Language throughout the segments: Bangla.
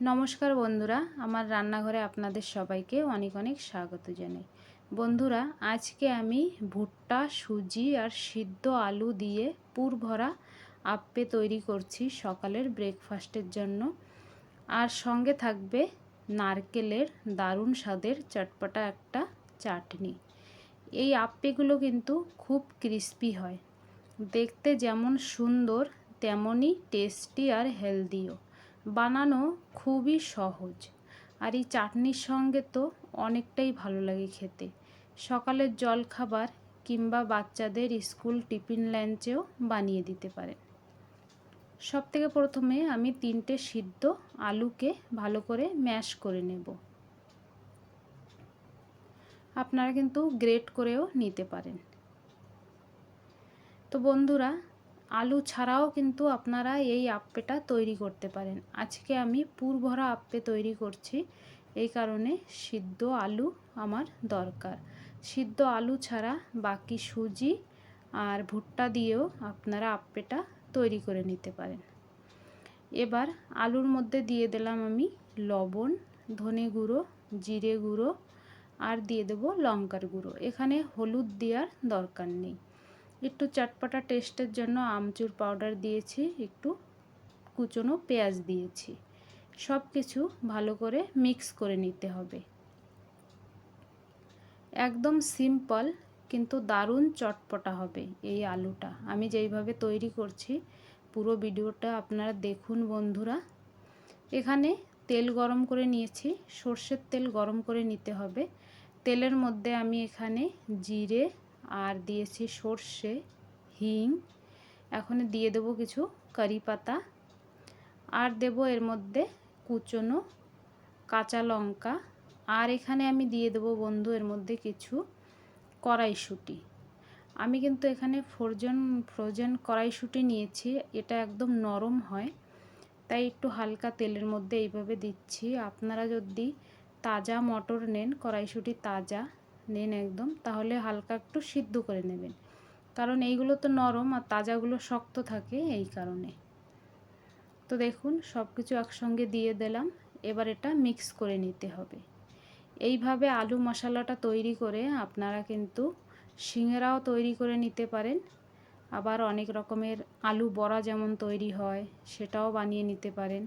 নমস্কার বন্ধুরা, আমার রান্নাঘরে আপনাদের সবাইকে অনেক অনেক স্বাগত জানাই। বন্ধুরা, আজকে আমি ভুট্টা, সুজি আর সিদ্ধ আলু দিয়ে পুর ভরা আপ্পে তৈরি করছি সকালের ব্রেকফাস্টের জন্য। আর সঙ্গে থাকবে নারকেলের দারুণ স্বাদের চটপটা একটা চাটনি। এই আপ্পেগুলো কিন্তু খুব ক্রিস্পি হয়। দেখতে যেমন সুন্দর, তেমনই টেস্টি আর হেলদিও। বানানো খুবই সহজ। আর এই চাটনির সঙ্গে তো অনেকটাই ভালো লাগে খেতে। সকালের জল খাবার কিংবা বাচ্চাদের স্কুল টিফিন লাঞ্চেও বানিয়ে দিতে পারেন। সব থেকে প্রথমে আমি তিনটে সিদ্ধ আলুকে ভালো করে ম্যাশ করে নেব। আপনারা কিন্তু গ্রেট করেও নিতে পারেন। তো বন্ধুরা আলু ছাড়াও কিন্তু আপনারা এই আপ্পেটা তৈরি করতে পারেন। আজকে আমি পুর ভরা আপ্পে তৈরি করছি। এই কারণে সিদ্ধ আলু আমার দরকার। সিদ্ধ আলু ছাড়া বাকি সুজি আর ভুট্টা দিয়েও আপনারা আপ্পেটা তৈরি করে নিতে পারেন। এবার আলুর মধ্যে দিয়ে দিলাম আমি লবণ, ধনে গুঁড়ো, জিরে গুঁড়ো আর দিয়ে দেবো লঙ্কার গুঁড়ো। এখানে হলুদ দেওয়ার দরকার নেই। একটু চটপটা টেস্টের জন্য আমচুর পাউডার দিয়েছি, একটু কুচনো পেঁয়াজ দিয়েছি। সব কিছু ভালো করে মিক্স করে নিতে হবে। একদম সিম্পল কিন্তু দারুণ চটপটা হবে এই আলুটা। আমি যেইভাবে তৈরি করছি, পুরো ভিডিওটা আপনারা দেখুন বন্ধুরা। এখানে তেল গরম করে নিয়েছি, সর্ষের তেল গরম করে নিতে হবে। তেলের মধ্যে আমি এখানে জিরে আর দিয়েছি সর্ষে, হিং। এখন দিয়ে দেবো কিছু কারি পাতা। আর দেব এর মধ্যে কুচনো কাঁচা লঙ্কা। আর এখানে আমি দিয়ে দেবো বন্ধু এর মধ্যে কিছু কড়াইশুঁটি। আমি কিন্তু এখানে ফ্রোজেন ফ্রোজেন কড়াইশুঁটি নিয়েছি, এটা একদম নরম হয়। তাই একটু হালকা তেলের মধ্যে এইভাবে দিচ্ছি। আপনারা যদি তাজা মটর নেন, কড়াইশুঁটি তাজা। নেন একদম, তাহলে হালকা একটু সিদ্ধ করে নেবেন। কারণ এইগুলো তো নরম আর তাজাগুলো শক্ত থাকে এই কারণে। তো দেখুন সব কিছু একসঙ্গে দিয়ে দিলাম, এবার এটা মিক্স করে নিতে হবে। এইভাবে আলু মশলাটা তৈরি করে আপনারা কিন্তু সিঙেরাও তৈরি করে নিতে পারেন। আবার অনেক রকমের আলু বড়া যেমন তৈরি হয়, সেটাও বানিয়ে নিতে পারেন।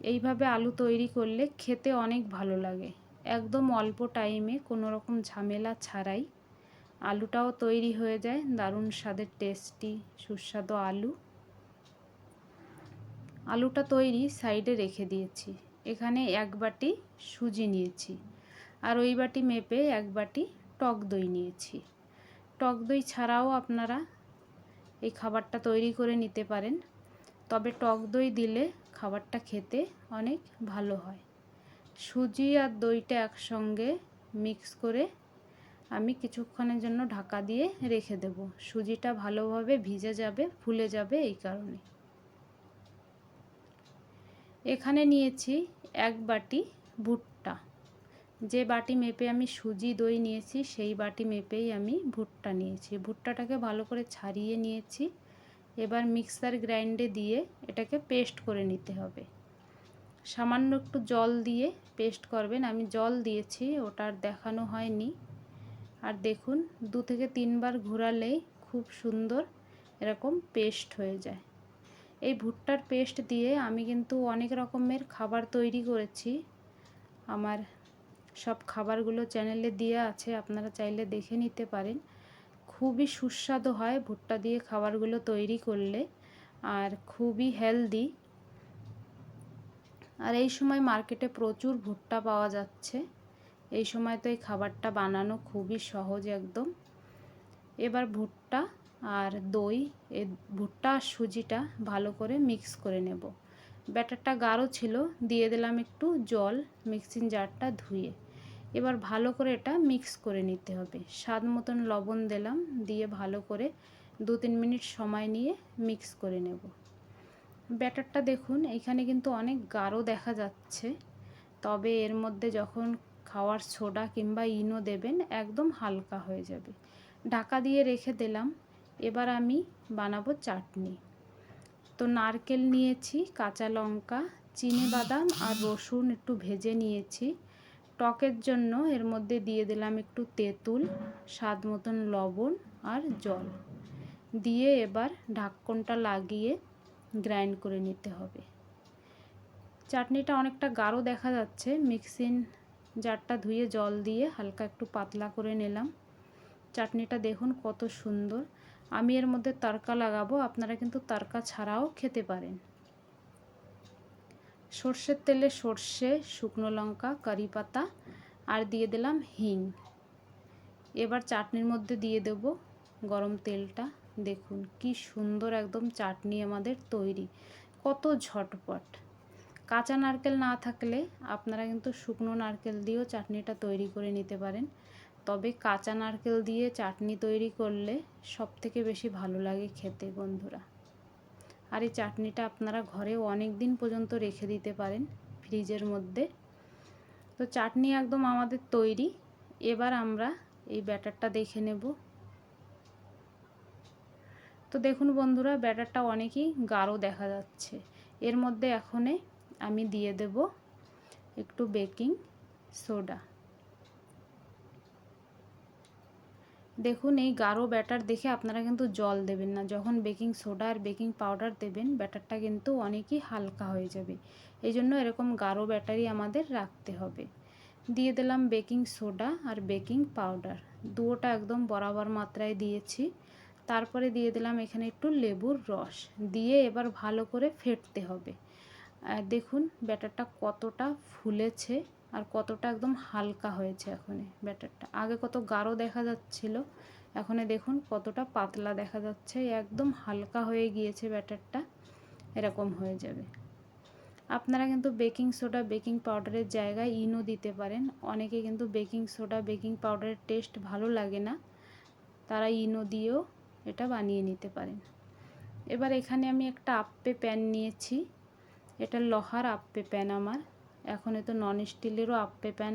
এইভাবে আলু তৈরি করলে খেতে অনেক ভালো লাগে। একদম অল্প টাইমে কোনো রকম ঝামেলা ছাড়াই আলুটাও তৈরি হয়ে যায়। দারুণ স্বাদের টেস্টি, সুস্বাদু আলু। আলুটা তৈরি সাইডে রেখে দিয়েছি। এখানে এক বাটি সুজি নিয়েছি আর ওই বাটি মেপে এক বাটি টক দই নিয়েছি। টক দই ছাড়াও আপনারা এই খাবারটা তৈরি করে নিতে পারেন। তবে টক দই দিলে খাবারটা খেতে অনেক ভালো হয়। সুজি আর দইটা একসঙ্গে মিক্স করে আমি কিছুক্ষণের জন্য ঢাকা দিয়ে রেখে দেব। সুজিটা ভালোভাবে ভিজে যাবে, ফুলে যাবে এই কারণে। এখানে নিয়েছি এক বাটি ভুট্টা। যে বাটি মেপে আমি সুজি, দই নিয়েছি, সেই বাটি মেপেই আমি ভুট্টা নিয়েছি। ভুট্টাটাকে ভালো করে ছাড়িয়ে নিয়েছি। এবার মিক্সার গ্রাইন্ডে দিয়ে এটাকে পেস্ট করে নিতে হবে। সামান্য একটু জল দিয়ে পেস্ট করবেন। আমি জল দিয়েছি ওটার দেখানো হয়নি। আর দেখুন, দু থেকে তিনবার ঘোরালেই খুব সুন্দর এরকম পেস্ট হয়ে যায়। এই ভুট্টার পেস্ট দিয়ে আমি কিন্তু অনেক রকমের খাবার তৈরি করেছি। আমার সব খাবারগুলো চ্যানেলে দিয়ে আছে, আপনারা চাইলে দেখে নিতে পারেন। খুবই সুস্বাদু হয় ভুট্টা দিয়ে খাবারগুলো তৈরি করলে, আর খুবই হেলদি। আর এই সময় মার্কেটে প্রচুর ভুট্টা পাওয়া যাচ্ছে। এই সময় তো এই খাবারটা বানানো খুবই সহজ একদম। এবার ভুট্টা আর দই, এ ভুট্টা আর সুজিটা ভালো করে মিক্স করে নেব। ব্যাটারটা গাঢ় ছিল, দিয়ে দিলাম একটু জল মিক্সিং জারটা ধুয়ে। এবার ভালো করে এটা মিক্স করে নিতে হবে। স্বাদ মতন লবণ দিলাম, দিয়ে ভালো করে দু তিন মিনিট সময় নিয়ে মিক্স করে নেব। ব্যাটারটা দেখুন, এখানে কিন্তু অনেক গাঢ় দেখা যাচ্ছে। তবে এর মধ্যে যখন খাওয়ার সোডা কিংবা ইনো দেবেন, একদম হালকা হয়ে যাবে। ঢাকা দিয়ে রেখে দিলাম। এবার আমি বানাবো চাটনি। তো নারকেল নিয়েছি, কাঁচা লঙ্কা, চিনি বাদাম আর রসুন একটু ভেজে নিয়েছি। টকের জন্য এর মধ্যে দিয়ে দিলাম একটু তেঁতুল, স্বাদ মতন লবণ আর জল। দিয়ে এবার ঢাক্কনটা লাগিয়ে গ্রাইন্ড করে নিতে হবে। চাটনিটা অনেকটা গাঢ় দেখা যাচ্ছে। মিক্সিং জারটা ধুয়ে জল দিয়ে হালকা একটু পাতলা করে নিলাম। চাটনিটা দেখুন কত সুন্দর। আমি এর মধ্যে তরকা লাগাবো, আপনারা কিন্তু তরকা ছাড়াও খেতে পারেন। সর্ষের তেলে সর্ষে, শুকনো লঙ্কা, কারি পাতা আর দিয়ে দিলাম হিং। এবার চাটনির মধ্যে দিয়ে দেব গরম তেলটা। দেখুন, কি সুন্দর একদম চাটনি আমাদের তৈরি। কত ঝটপট। কাঁচা নারকেল না থাকলে আপনারা কিন্তু শুকনো নারকেল দিয়েও চাটনিটা তৈরি করে নিতে পারেন। তবে কাঁচা নারকেল দিয়ে চাটনি তৈরি করলে সব থেকে বেশি ভালো লাগে খেতে, বন্ধুরা। আর এই চাটনিটা আপনারা ঘরে অনেক দিন পর্যন্ত রেখে দিতে পারেন ফ্রিজের মধ্যে। তো চাটনি একদম আমাদের তৈরি। এবার আমরা এই ব্যাটারটা দেখে নেব। তো দেখুন বন্ধুরা, ব্যাটারটা অনেকই গাঢ় দেখা যাচ্ছে। এর মধ্যে এখনে আমি দিয়ে দেব একটু বেকিং সোডা। দেখুন এই গাঢ় ব্যাটার দেখে আপনারা কিন্তু জল দেবেন না। যখন বেকিং সোডা আর বেকিং পাউডার দেবেন, ব্যাটারটা কিন্তু অনেকই হালকা হয়ে যাবে। এই জন্য এরকম গাঢ় ব্যাটারি আমাদের রাখতে হবে। দিয়ে দিলাম বেকিং সোডা আর বেকিং পাউডার। দুটোটা একদম বরাবর মাত্রায় দিয়েছি। তারপরে দিয়ে দিলাম এখানে একটু লেবুর রস। দিয়ে এবার ভালো করে ফেটতে হবে। দেখুন ব্যাটারটা কতটা ফুলেছে আর কতটা একদম হালকা হয়েছে এখন ব্যাটারটা। আগে কত গাঢ় দেখা যাচ্ছিল, এখন দেখুন কতটা পাতলা দেখা যাচ্ছে, একদম হালকা হয়ে গিয়েছে ব্যাটারটা, এরকম হয়ে যাবে। আপনারা কিন্তু বেকিং সোডা, বেকিং পাউডারের জায়গায় ইনো দিতে পারেন। অনেকে কিন্তু বেকিং সোডা, বেকিং পাউডারের টেস্ট ভালো লাগে না। তারা ইনো দিয়েও এটা বানিয়ে নিতে পারেন। এবার এখানে আমি একটা আপ্পে প্যান নিয়েছি। এটা লোহার আপ্পে প্যান আমার। এখন তো নন স্টিলেরও আপ্পে প্যান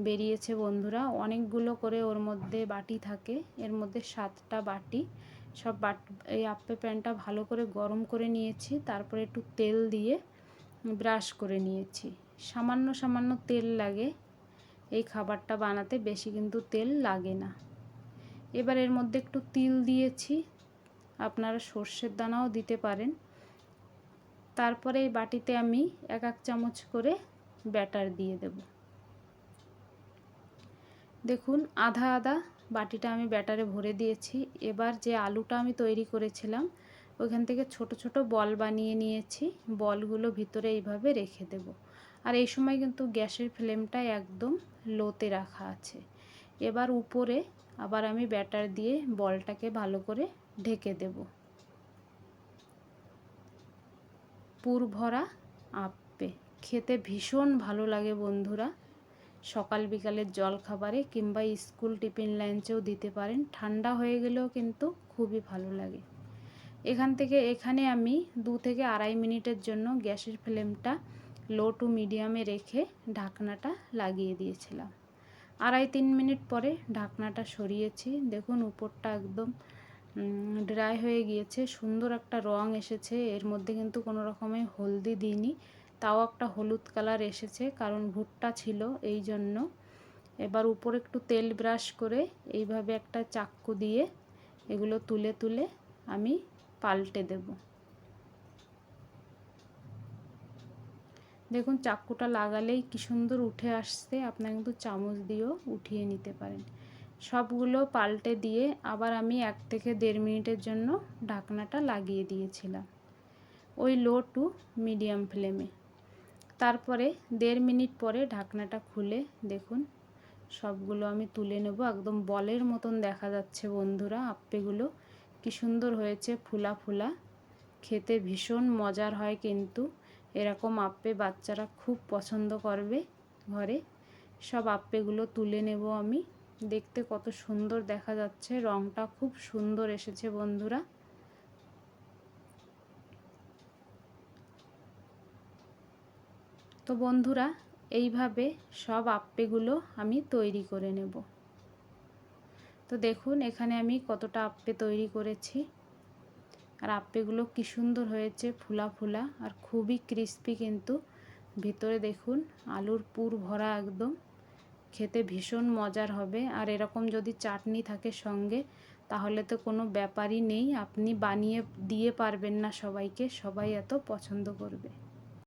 বেরিয়েছে বন্ধুরা। অনেকগুলো করে ওর মধ্যে বাটি থাকে। এর মধ্যে সাতটা বাটি। সব বাট, এই আপ্পে প্যানটা ভালো করে গরম করে নিয়েছি। তারপরে একটু তেল দিয়ে ব্রাশ করে নিয়েছি। সামান্য সামান্য তেল লাগে। এই খাবারটা বানাতে বেশি কিন্তু তেল লাগে না। এবার এর মধ্যে একটু তিল দিয়েছি। আপনারা সর্ষের দানাও দিতে পারেন। তারপরে এই বাটিতে আমি এক এক চামচ করে ব্যাটার দিয়ে দেব। দেখুন, আধা আধা বাটিটা আমি ব্যাটারে ভরে দিয়েছি। এবার যে আলুটা আমি তৈরি করেছিলাম ওইখান থেকে ছোট ছোট বল বানিয়ে নিয়েছি। বলগুলো ভিতরে এইভাবে রেখে দেব। আর এই সময় কিন্তু গ্যাসের ফ্লেমটা একদম লোতে রাখা আছে। এবার উপরে আবার আমি ব্যাটার দিয়ে বলটাকে ভালো করে ঢেকে দেব। পুর ভরা আপে। খেতে ভীষণ ভালো লাগে বন্ধুরা। সকাল বিকালের জল খাবারে কিংবা স্কুল টিফিন লাঞ্চেও দিতে পারেন। ঠান্ডা হয়ে গেলেও কিন্তু খুবই ভালো লাগে। এখান থেকে এখানে আমি দু থেকে আড়াই মিনিটের জন্য গ্যাসের ফ্লেমটা লো টু মিডিয়ামে রেখে ঢাকনাটা লাগিয়ে দিয়েছিলাম। আড়াই তিন মিনিট পরে ঢাকনাটা সরিয়েছি। দেখুন, উপরটা একদম ড্রাই হয়ে গিয়েছে। সুন্দর একটা রং এসেছে। এর মধ্যে কিন্তু কোনো রকমে হলদি দিইনি। তাও একটা হলুদ কালার এসেছে, কারণ ভুট্টা ছিল এই জন্য। এবার উপর একটু তেল ব্রাশ করে এইভাবে একটা চাক্কু দিয়ে এগুলো তুলে তুলে আমি পাল্টে দেব। দেখুন চাকুটা লাগালেই কি সুন্দর উঠে আসছে। আপনারা কিন্তু চামচ দিয়েও উঠিয়ে নিতে পারেন। সবগুলো পাল্টে দিয়ে আবার আমি এক থেকে দেড় মিনিটের জন্য ঢাকনাটা লাগিয়ে দিয়েছিলাম। ওই লো টু মিডিয়াম ফ্লেমে। তারপরে দেড় মিনিট পরে ঢাকনাটা খুলে দেখুন, সবগুলো আমি তুলে নেব। একদম বলের মতন দেখা যাচ্ছে বন্ধুরা, আপ্পেগুলো। কি সুন্দর হয়েছে, ফুলা ফুলা। খেতে ভীষণ মজার হয় কিন্তু। এরকম আপ্পে বাচ্চারা খুব পছন্দ করবে ঘরে। সব আপ্পেগুলো তুলে নেব আমি। দেখতে কত সুন্দর দেখা যাচ্ছে, রংটা খুব সুন্দর এসেছে বন্ধুরা। তো বন্ধুরা, এইভাবে সব আপ্পেগুলো আমি তৈরি করে নেব। তো দেখুন, এখানে আমি কতটা আপ্পে তৈরি করেছি। আর আপেগুলো কি সুন্দর হয়েছে, ফুলা ফুলা আর খুবই ক্রিস্পি কিন্তু। ভিতরে দেখুন, আলুর পুর ভরা একদম। খেতে ভীষণ মজার হবে। আর এরকম যদি চাটনি থাকে সঙ্গে, তাহলে তো কোনো ব্যাপারই নেই। আপনি বানিয়ে দিয়ে পারবেন না সবাইকে, সবাই এত পছন্দ করবে।